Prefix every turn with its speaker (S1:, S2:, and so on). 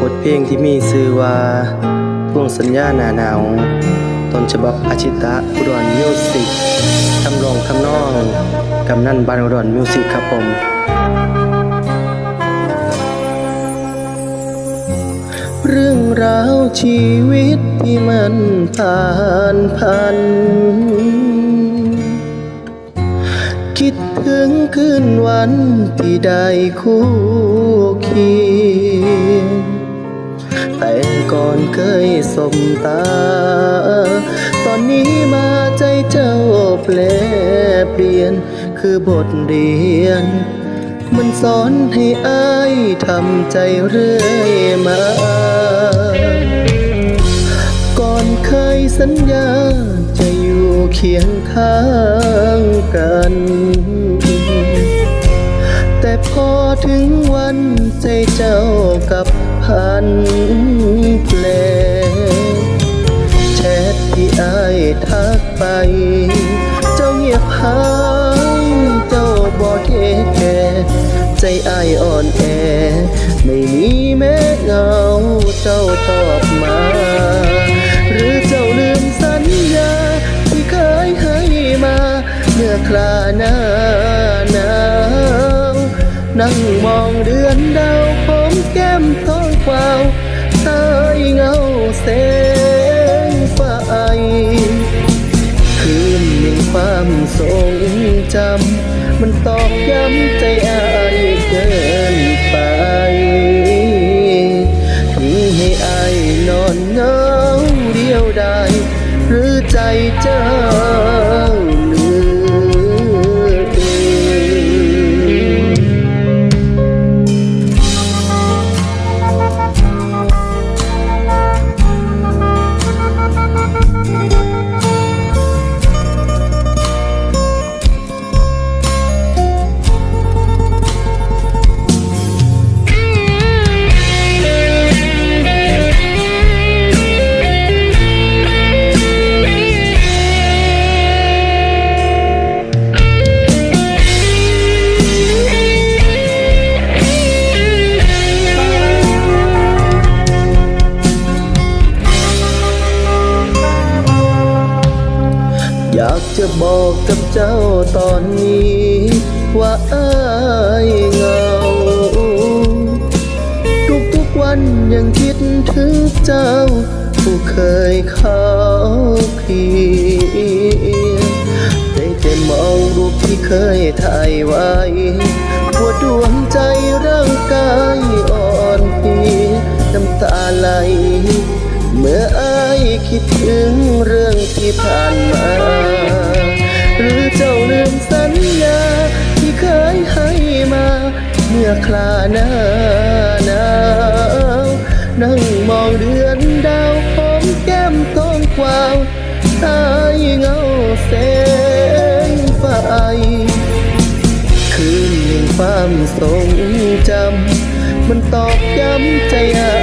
S1: บทเพลงที่มีชื่อว่าทวงสัญญาหนาหนาวต้นฉบับอาชิตะอุดรมิวสิกทำรองทำนองกำนันบานอุดรมิวสิกครับผมเรื่องราวชีวิตที่มันผ่านพัน คิดถึงคืนวันที่ได้คู่เคียง แต่ก่อนเคยสมตา ตอนนี้มาใจเจ้าแปลเปลี่ยน คือบทเรียน มันสอนให้อายทำใจเรื่อยมา ก่อนเคยสัญญาจะอยู่เคียงข้างกัน อถึงวันใจเจ้ากับพันแปลแชทที่อายทักไป เจ้าเงียบหายเจ้าบ่เทแคร์ใจอายอ่อนแอ ไม่มีแม้เงาเจ้าตอบมา นั่งมองเดือนดาวผมแก้มท้องเปล่าใต้เงาแสงไฟคืนหนึ่งความทรงจำ มันตอกย้ำใจอายเกินไปทิ้งให้อายนอนเงาเดียวได้หรือใจเจ้า จะบอกกับเจ้าตอนนี้ ว่าอายเหงา ทุกๆวันยังคิดถึงเจ้า ผู้เคยเข้าเคียงได้แต่มองรูปที่เคยถ่ายไว้ปวดดวงใจร่างกายอ่อนเพลียน้ำตาไหล เมื่ออายคิดถึงเรื่องที่ผ่าน หน้าหนาวนั่งมองเดือนดาวผมแก้มต้องกวาวตายเงาแสงไฟคืนหนึ่งความทรงจำมันตอกย้ำใจอา